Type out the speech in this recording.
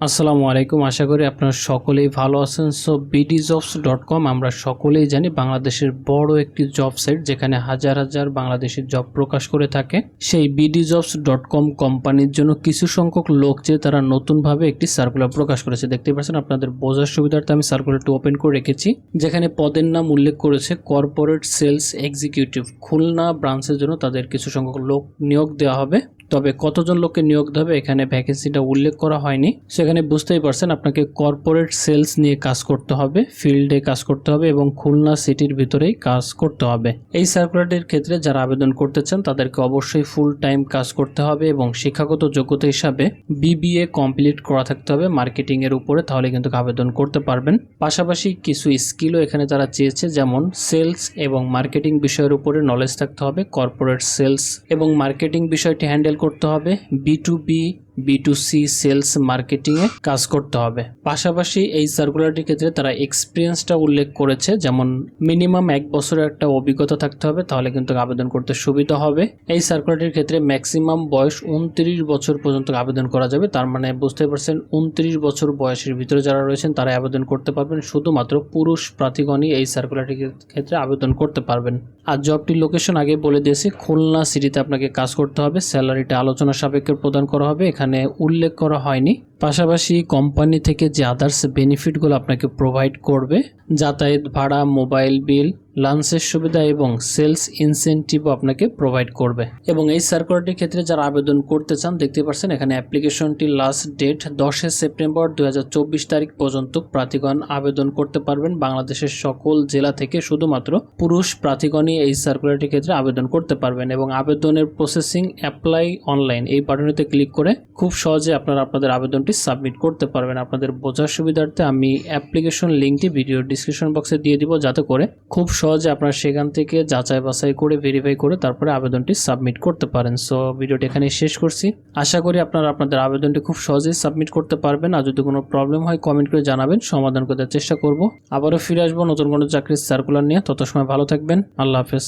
আসসালামু আলাইকুম। আশা করি আপনারা সকলেই ভালো আছেন। So BD jobs dot com আমরা সকলেই জানি বাংলাদেশের বড় একটি জব সাইট যেখানে হাজার হাজার বাংলাদেশের জব প্রকাশ করে থাকে। সেই বিডি জবস ডট কম কোম্পানির জন্য কিছু সংখ্যক লোক যে তারা নতুনভাবে একটি সার্কুলার প্রকাশ করেছে। দেখতে পাচ্ছেন আপনাদের বোঝার সুবিধার্থে আমি সার্কুলারটি ওপেন করে রেখেছি। যেখানে পদের নাম উল্লেখ করেছে কর্পোরেট সেলস এক্সিকিউটিভ খুলনা ব্রাঞ্চের জন্য তাদের কিছু সংখ্যক লোক নিয়োগ দেওয়া হবে। তবে কতজন লোককে নিয়োগ দেবে এখানে ভ্যাকেন্সিটা উল্লেখ করা হয়নি। সেখানে বুঝতেই পারছেন আপনাকে কর্পোরেট সেলস নিয়ে কাজ করতে হবে ফিল্ডে কাজ করতে হবে এবং খুলনা সিটির ভিতরেই কাজ করতে হবে। এই সার্কুলারটির ক্ষেত্রে যারা আবেদন করতে চান, তাদেরকে অবশ্যই ফুল টাইম কাজ করতে হবে এবং শিক্ষাগত যোগ্যতা হিসাবে বিবিএ কমপ্লিট করা থাকতে হবে মার্কেটিং এর উপরে, তাহলে কিন্তু আবেদন করতে পারবেন। পাশাপাশি কিছু স্কিলও এখানে তারা চেয়েছে, যেমন সেলস এবং মার্কেটিং বিষয়ের উপরে নলেজ থাকতে হবে কর্পোরেট সেলস এবং মার্কেটিং বিষয়টি হ্যান্ডেল করতে হবে B to B B to C sales মার্কেটিংয়ে কাজ করতে হবে। পাশাপাশি এই সার্কুলারটির ক্ষেত্রে তারা এক্সপিরিয়েন্সটা উল্লেখ করেছে, যেমন মিনিমাম এক বছরের একটা অভিজ্ঞতা থাকতে হবে, তাহলে কিন্তু আবেদন করতে সুবিধা হবে। এই সার্কুলারটির ক্ষেত্রে ম্যাক্সিমাম বয়স উনত্রিশ বছর পর্যন্ত আবেদন করা যাবে, তার মানে বুঝতে পারছেন উনত্রিশ বছর বয়সের ভিতরে যারা রয়েছেন তারা আবেদন করতে পারবেন, শুধুমাত্র পুরুষ প্রার্থীগণই এই সার্কুলারটির ক্ষেত্রে আবেদন করতে পারবেন। আর জবটির লোকেশন আগে বলে দিয়েছি, খুলনা সিটিতে আপনাকে কাজ করতে হবে, স্যালারিটা আলোচনা সাপেক্ষে প্রদান করা হবে, এখানে উল্লেখ করা হয়নি। পাশাপাশি কোম্পানি থেকে যে আদার্স বেনিফিটগুলো আপনাকে প্রোভাইড করবে, যাতায়াত ভাড়া মোবাইল বিল লাঞ্চের সুবিধা এবং সেলস ইনসেন্টিভও আপনাকে প্রোভাইড করবে। এবং এই সার্কুলারটির ক্ষেত্রে যারা আবেদন করতে চান দেখতে পাচ্ছেন এখানে অ্যাপ্লিকেশনটির লাস্ট ডেট দশে সেপ্টেম্বর দু হাজার চব্বিশ তারিখ পর্যন্ত প্রার্থীগণ আবেদন করতে পারবেন। বাংলাদেশের সকল জেলা থেকে শুধুমাত্র পুরুষ প্রার্থীগণই এই সার্কুলারটির ক্ষেত্রে আবেদন করতে পারবেন এবং আবেদনের প্রসেসিং অ্যাপ্লাই অনলাইন এই বাটনটিতে ক্লিক করে খুব সহজে আপনারা আপনাদের আবেদনটি সাবমিট করতে পারবেন। আপনাদের বোঝার সুবিধার্থে আমি অ্যাপ্লিকেশন লিঙ্কটি ভিডিও ডিসক্রিপশন বক্সে দিয়ে দিব, যাতে করে খুব সহজে আপনারা সেখান থেকে যাচাই বাছাই করে ভেরিফাই করে তারপরে আবেদনটি সাবমিট করতে পারেন। সো ভিডিওটি এখানে শেষ করছি। আশা করি আপনারা আপনাদের আবেদনটি খুব সহজেই সাবমিট করতে পারবেন। আর যদি কোনো প্রবলেম হয় কমেন্ট করে জানাবেন, সমাধান করতে চেষ্টা করব। আবারও ফিরে আসব নতুন কোনো চাকরির সার্কুলার নিয়ে। তত সময় ভালো থাকবেন। আল্লাহ হাফেজ।